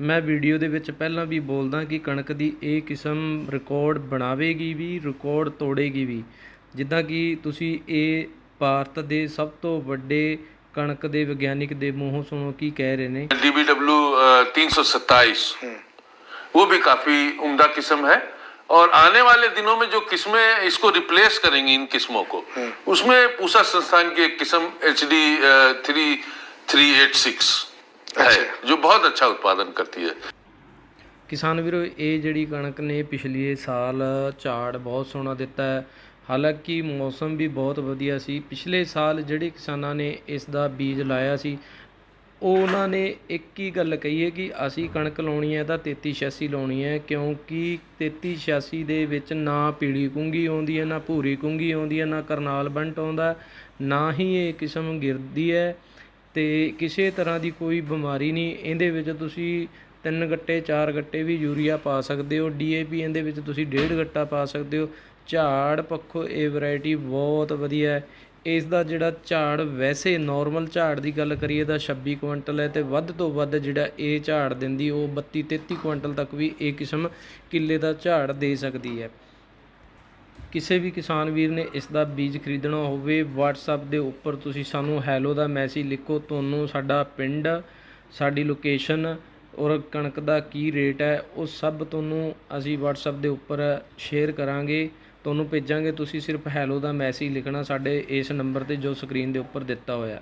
ਮੈਂ ਵੀਡੀਓ ਦੇ ਵਿੱਚ ਪਹਿਲਾਂ ਵੀ ਬੋਲਦਾ ਕਿ ਕਣਕ ਦੀ ਇਹ ਕਿਸਮ ਰਿਕਾਰਡ ਬਣਾਵੇਗੀ ਵੀ ਰਿਕਾਰਡ ਤੋੜੇਗੀ ਵੀ ਜਿੱਦਾਂ ਕਿ ਤੁਸੀਂ ਇਹ ਭਾਰਤ ਦੇ ਸਭ ਤੋਂ ਵੱਡੇ ਕਣਕ ਦੇ ਵਿਗਿਆਨਿਕ ਦੇ ਮੂੰਹੋਂ ਸੁਣੋ ਕੀ ਕਹਿ ਰਹੇ ਨੇ डीबीडब्ल्यू तीन सौ सत्ताईस वो भी काफी उम्दा किस्म है और आने वाले दिनों में जो किस्में इसको रिप्लेस करेंगी इन किस्मों को उसमें पूसा संस्थान की एक किस्म H D three three eight six है जो बहुत अच्छा उत्पादन करती है ਕਿਸਾਨ ਵੀਰੋ ਇਹ ਜਿਹੜੀ ਕਣਕ ਨੇ ਪਿਛਲੇ ਸਾਲ ਝਾੜ ਬਹੁਤ ਸੋਹਣਾ ਦਿੱਤਾ ਹੈ ਹਾਲਾਂਕਿ ਮੌਸਮ ਵੀ ਬਹੁਤ ਵਧੀਆ ਸੀ ਪਿਛਲੇ ਸਾਲ ਜਿਹੜੇ ਕਿਸਾਨਾਂ ਨੇ ਇਸ ਦਾ ਬੀਜ ਲਾਇਆ ਸੀ ਉਹ ਉਹਨਾਂ ਨੇ ਇੱਕ ਹੀ ਗੱਲ ਕਹੀ ਹੈ ਕਿ ਅਸੀਂ ਕਣਕ ਲਾਉਣੀ ਹੈ ਤਾਂ 3386 ਲਾਉਣੀ ਹੈ ਕਿਉਂਕਿ 3386 ਦੇ ਵਿੱਚ ਨਾ ਪੀਲੀ ਕੁੰਗੀ ਆਉਂਦੀ ਹੈ ਨਾ ਭੂਰੀ ਕੁੰਗੀ ਆਉਂਦੀ ਹੈ ਨਾ ਕਰਨਾਲ ਬੰਟ ਆਉਂਦਾ ਨਾ ਹੀ ਇਹ ਕਿਸਮ ਗਿਰਦੀ ਹੈ ਤੇ ਕਿਸੇ ਤਰ੍ਹਾਂ ਦੀ ਕੋਈ ਬਿਮਾਰੀ ਨਹੀਂ। ਇਹਦੇ ਵਿੱਚ ਤੁਸੀਂ ਤਿੰਨ ਗੱਟੇ, ਚਾਰ ਗੱਟੇ ਵੀ ਯੂਰੀਆ ਪਾ ਸਕਦੇ ਹੋ। ਡੀ ਏ ਪੀ ਇਹਦੇ ਵਿੱਚ ਤੁਸੀਂ ਡੇਢ ਗੱਟਾ ਪਾ ਸਕਦੇ ਹੋ। ਝਾੜ ਪੱਖੋਂ ਇਹ ਵੈਰਾਈਟੀ ਬਹੁਤ ਵਧੀਆ ਹੈ। ਇਸ ਦਾ ਜਿਹੜਾ ਝਾੜ ਵੈਸੇ ਨਾਰਮਲ ਝਾੜ ਦੀ ਗੱਲ ਕਰੀਏ ਤਾਂ 26 ਕੁਇੰਟਲ ਹੈ ਤੇ ਵੱਧ ਤੋਂ ਵੱਧ ਜਿਹੜਾ ਇਹ ਝਾੜ ਦਿੰਦੀ ਉਹ 32 33 ਕੁਇੰਟਲ ਤੱਕ ਵੀ ਇਹ ਕਿਸਮ ਕਿੱਲੇ ਦਾ ਝਾੜ ਦੇ ਸਕਦੀ ਹੈ। ਕਿਸੇ ਵੀ ਕਿਸਾਨ ਵੀਰ ਨੇ ਇਸ ਦਾ ਬੀਜ ਖਰੀਦਣਾ ਹੋਵੇ, WhatsApp ਦੇ ਉੱਪਰ ਤੁਸੀਂ ਸਾਨੂੰ ਹੈਲੋ ਦਾ ਮੈਸੇਜ ਲਿਖੋ। ਤੁਹਾਨੂੰ ਸਾਡਾ ਪਿੰਡ, ਸਾਡੀ ਲੋਕੇਸ਼ਨ ਔਰ ਕਣਕ ਦਾ ਕੀ ਰੇਟ ਹੈ, ਉਹ ਸਭ ਤੁਹਾਨੂੰ ਅਸੀਂ WhatsApp ਦੇ ਉੱਪਰ ਸ਼ੇਅਰ ਕਰਾਂਗੇ। ਤੁਹਾਨੂੰ ਭੇਜਾਂਗੇ। ਤੁਸੀਂ ਸਿਰਫ ਹੈਲੋ ਦਾ ਮੈਸੇਜ ਲਿਖਣਾ ਸਾਡੇ ਇਸ ਨੰਬਰ ਤੇ ਜੋ ਸਕਰੀਨ ਦੇ ਉੱਪਰ ਦਿੱਤਾ ਹੋਇਆ।